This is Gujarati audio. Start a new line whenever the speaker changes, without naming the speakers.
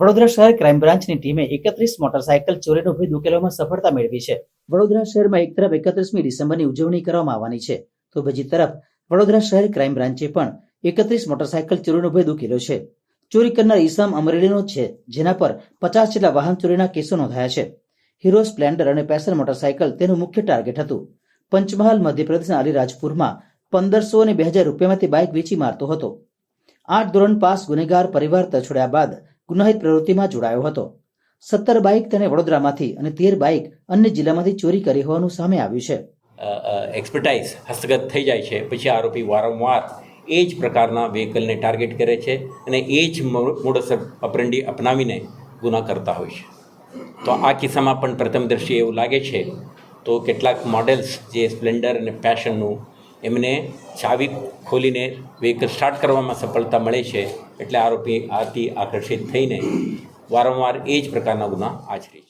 વડોદરા શહેર ક્રાઇમ બ્રાન્ચની ટીમે એકત્રીસ મોટરસાયકલ ચોરીનો ભેદ ઉકેલવામાં સફળતા મેળવી છે. વડોદરા શહેરમાં એક તરફ એકત્રીસમી ડિસેમ્બરની ઉજવણી કરવામાં આવવાની છે, તો બીજી તરફ વડોદરા શહેર ક્રાઇમ બ્રાન્ચે પણ એકત્રીસ મોટરસાયકલ ચોરીનો ભેદ ઉકેલ્યો છે. ચોરી કરનાર ઈસામ અમરેલીનો છે, જેના પર પચાસ જેટલા વાહન ચોરીના કેસો નોંધાયા છે. હીરો સ્પ્લેન્ડર અને પેસર મોટરસાયકલ તેનું મુખ્ય ટાર્ગેટ હતું. પંચમહાલ, મધ્યપ્રદેશના અલીરાજપુરમાં પંદરસો અને બે હજાર રૂપિયામાંથી બાઇક વેચી મારતો હતો. આઠ ધોરણ પાસ ગુનેગાર પરિવાર તછોડ્યા બાદ ગુનાહિત પ્રવૃત્તિમાં જોડાયો હતો. સત્તર બાઇક તેણે વડોદરામાંથી અને તેર બાઇક અન્ય જિલ્લામાંથી ચોરી કરી હોવાનું સામે આવ્યું છે.
એક્સપર્ટાઇઝ હસ્તગત થઈ જાય છે. પછી આરોપી વારંવાર એ જ પ્રકારના વ્હીકલને ટાર્ગેટ કરે છે અને એ જ મોડસ અપરંડી અપનાવીને ગુના કરતા હોય છે. તો આ કિસ્સામાં પણ પ્રથમ દ્રષ્ટિએ એવું લાગે છે તો કેટલાક મોડેલ્સ જે સ્પ્લેન્ડર અને પેશનનું એમને ચાવી ખોલીને વ્હીકલ સ્ટાર્ટ કરવામાં સફળતા મળે છે એટલે આરોપી આથી આકર્ષિત થઈને વારંવાર એ જ પ્રકારના ગુના આચરે છે.